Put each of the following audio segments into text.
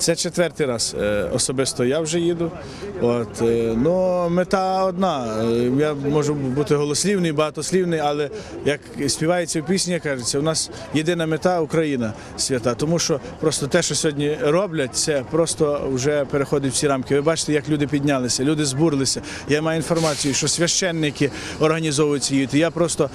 Це четвертий раз е, особисто я вже їду. От, е, ну, мета одна. Е, Я можу бути голослівний, багатослівний, але як співається в пісні, кажеться, у нас єдина мета Україна свята. Тому що просто те, що сьогодні роблять, це просто вже переходить всі рамки. Ви бачите, як люди піднялися, люди збурлися. Я маю інформацію, що священники організовують ці. Я просто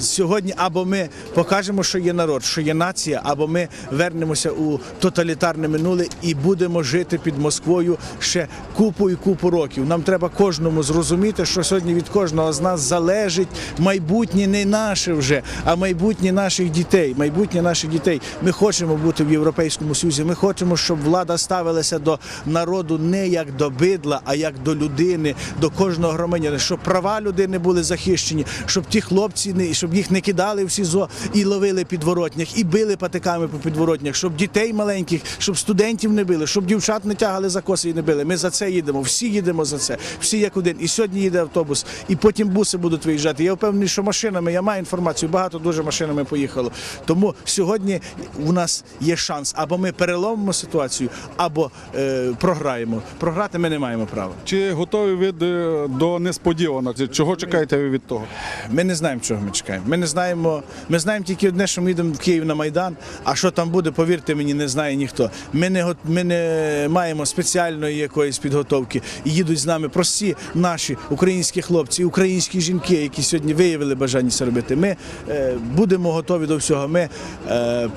сьогодні або ми покажемо, що є народ, що є нація, або ми вернемося у тоталітарне минуле і будемо жити під Москвою ще купу і купу років. Нам треба кожному зрозуміти, що сьогодні від кожного з нас залежить майбутнє не наше вже, а майбутнє наших дітей. Майбутнє наших дітей. Ми хочемо бути в Європейському Союзі. Ми хочемо, щоб влада ставилася до народу не як до бидла, а як до людини, до кожного громадянина, щоб права людини були захищені, щоб ті хлопці не щоб їх не кидали в СІЗО і ловили підворотнях, і били патиками по підворотнях, щоб дітей маленьких, щоб студентів не били, щоб дівчат не тягали за коси і не били. Ми за це їдемо. Всі їдемо за це. Всі як один. І сьогодні їде автобус, і потім буси будуть виїжджати. Я впевнений, що машинами я маю інформацію. Багато дуже машинами поїхало. Тому сьогодні у нас є шанс або ми переломимо ситуацію, або е, програємо. Програти ми не маємо права. Чи готові ви до- до несподіванок? Чого чекаєте ви від того? Ми не знаємо, чого ми чекаємо. Ми не знаємо. Ми знаємо тільки одне, що ми йдемо в Київ на Майдан. А що там буде, повірте мені, не знає ніхто. Ми не го- ми не маємо спеціальної якоїсь підготовки. І їдуть з нами прості наші українські хлопці, українські жінки, які сьогодні виявили бажання це робити. Ми е, будемо готові до всього. Ми е,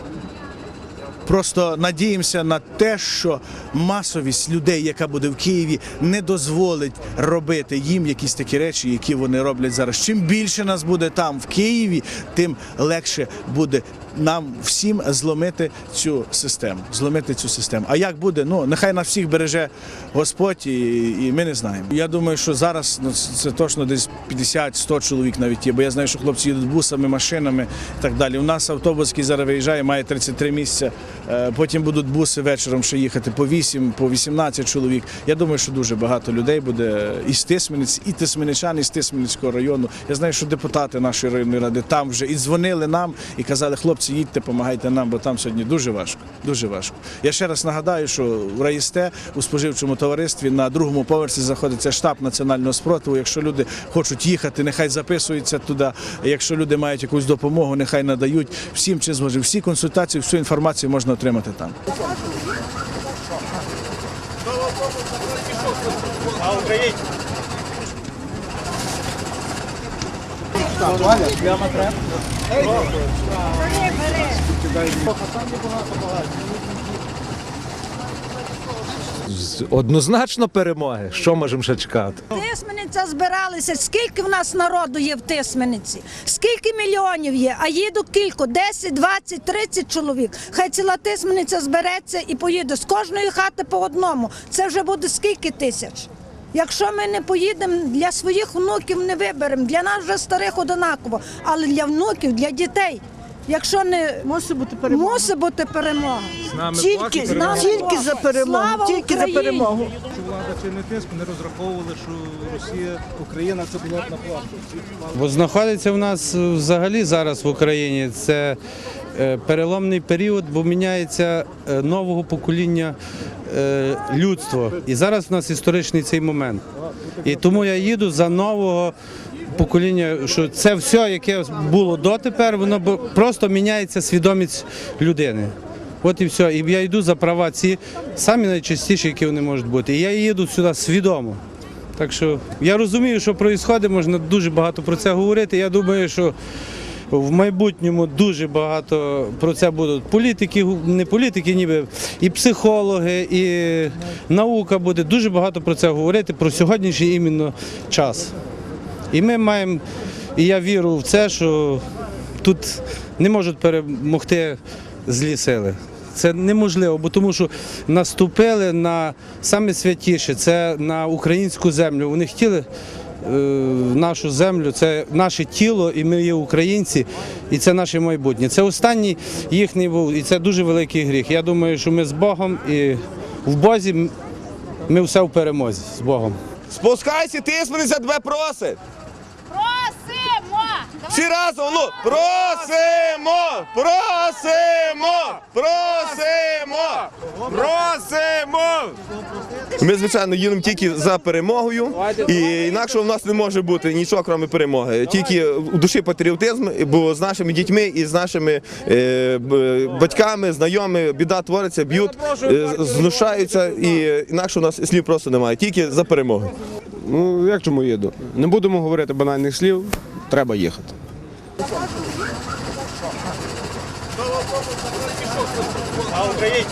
Просто надіємося на те, що масовість людей, яка буде в Києві, не дозволить робити їм якісь такі речі, які вони роблять зараз. Чим більше нас буде там в Києві, тим легше буде нам всім зломити цю систему. Зломити цю систему. А як буде? Ну нехай нас всіх береже Господь, і, і ми не знаємо. Я думаю, що зараз ну, це точно десь 50-100 чоловік навіть є, бо я знаю, що хлопці їдуть бусами, машинами і так далі. У нас автобус, який зараз виїжджає, має 33 місця. Е, Потім будуть буси вечором ще їхати по 8, по 18 чоловік. Я думаю, що дуже багато людей буде і з Тисмениць, і Тисменичан, і з Тисменицького району. Я знаю, що депутати нашої районної ради там вже і дзвонили нам і казали, хлопці, їдьте, допомагайте нам, бо там сьогодні дуже важко. Дуже важко. Я ще раз нагадаю, що в Раїсте у споживчому товаристві на другому поверсі знаходиться штаб національного спротиву. Якщо люди хочуть їхати, нехай записуються туди. Якщо люди мають якусь допомогу, нехай надають всім чи зможемо. Всі консультації, всю інформацію можна отримати там. Однозначно перемоги. Що можемо ще чекати? Тисмениця збиралися. Скільки в нас народу є в Тисмениці? Скільки мільйонів є? А їдуть кілько? 10, 20, 30 чоловік. Хай ціла Тисмениця збереться і поїде. З кожної хати по одному. Це вже буде скільки тисяч? Якщо ми не поїдемо, для своїх внуків не виберемо. Для нас вже старих одинаково, але для внуків, для дітей. Якщо не Мусить бути перемога. мусить бути перемога. Тільки, З нами тільки за перемогу, Слава тільки за Україні! перемогу. Що влада чи не тиск, не розраховували, що Росія, Україна це пілотна плата. Бо знаходиться в нас взагалі зараз в Україні це е, переломний період, бо міняється е, нового покоління е, людство. І зараз в нас історичний цей момент. І тому я їду за нового покоління, що це все, яке було дотепер, воно просто міняється свідомість людини. От і все. І я йду за права ці самі найчастіші, які вони можуть бути. І я їду сюди свідомо. Так що я розумію, що відбувається, можна дуже багато про це говорити. Я думаю, що в майбутньому дуже багато про це будуть політики, не політики, ніби і психологи, і наука буде дуже багато про це говорити, про сьогоднішній іменно час. І ми маємо, і я вірю в це, що тут не можуть перемогти злі сили. Це неможливо, бо тому що наступили на саме святіше, це на українську землю. Вони хотіли е, нашу землю, це наше тіло, і ми є українці, і це наше майбутнє. Це останній їхній був, і це дуже великий гріх. Я думаю, що ми з Богом і в Бозі ми все в перемозі з Богом. Спускайся, тисмениця тебе просить. Всі разом, ну, просимо, просимо, просимо, просимо. Ми, звичайно, їдемо тільки за перемогою, і інакше в нас не може бути нічого, крім перемоги. Тільки у душі патріотизм, бо з нашими дітьми і з нашими е, батьками, знайомими біда твориться, б'ють, е, знушаються, і інакше у нас слів просто немає. Тільки за перемогу. Ну, як чому їду? Не будемо говорити банальних слів, треба їхати. А Україні!